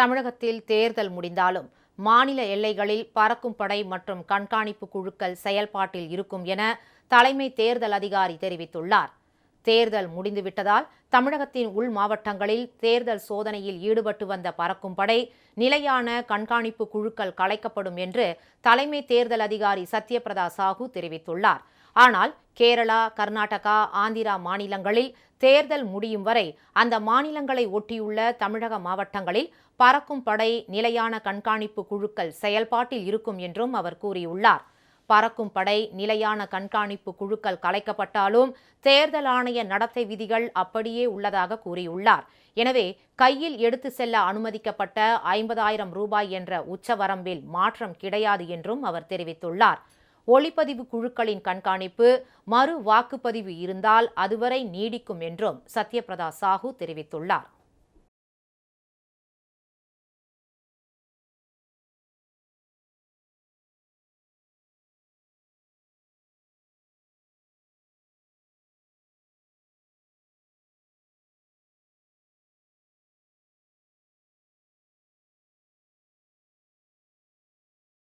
தமிழகத்தில் தேர்தல் முடிந்தாலும் மாநில எல்லைகளில் பறக்கும் படை மற்றும் கண்காணிப்பு குழுக்கள் செயல்பாட்டில் இருக்கும் என தலைமை தேர்தல் அதிகாரி தெரிவித்துள்ளார். தேர்தல் முடிந்துவிட்டதால் தமிழகத்தின் உள் மாவட்டங்களில் தேர்தல் சோதனையில் ஈடுபட்டு வந்த பறக்கும் படை நிலையான கண்காணிப்பு குழுக்கள் கலைக்கப்படும் என்று தலைமை தேர்தல் அதிகாரி சத்யபிரதா சாஹூ தெரிவித்துள்ளார். ஆனால் கேரளா கர்நாடகா ஆந்திரா மாநிலங்களில் தேர்தல் முடியும் வரை அந்த மாநிலங்களை ஒட்டியுள்ள தமிழக மாவட்டங்களில் பறக்கும் படை நிலையான கண்காணிப்பு குழுக்கள் செயல்பாட்டில் இருக்கும் என்றும் அவர் கூறியுள்ளார். பறக்கும் படை நிலையான கண்காணிப்பு குழுக்கள் கலைக்கப்பட்டாலும் தேர்தல் ஆணைய நடத்தை விதிகள் அப்படியே உள்ளதாக கூறியுள்ளார். எனவே கையில் எடுத்து செல்ல அனுமதிக்கப்பட்ட ஐம்பதாயிரம் ரூபாய் என்ற உச்சவரம்பில் மாற்றம் கிடையாது என்றும் அவர் தெரிவித்துள்ளார். ஒளிப்பதிவு குழுக்களின் கண்காணிப்பு மறு வாக்குப்பதிவு இருந்தால் அதுவரை நீடிக்கும் என்றும் சத்யபிரதா சாஹூ தெரிவித்துள்ளார்.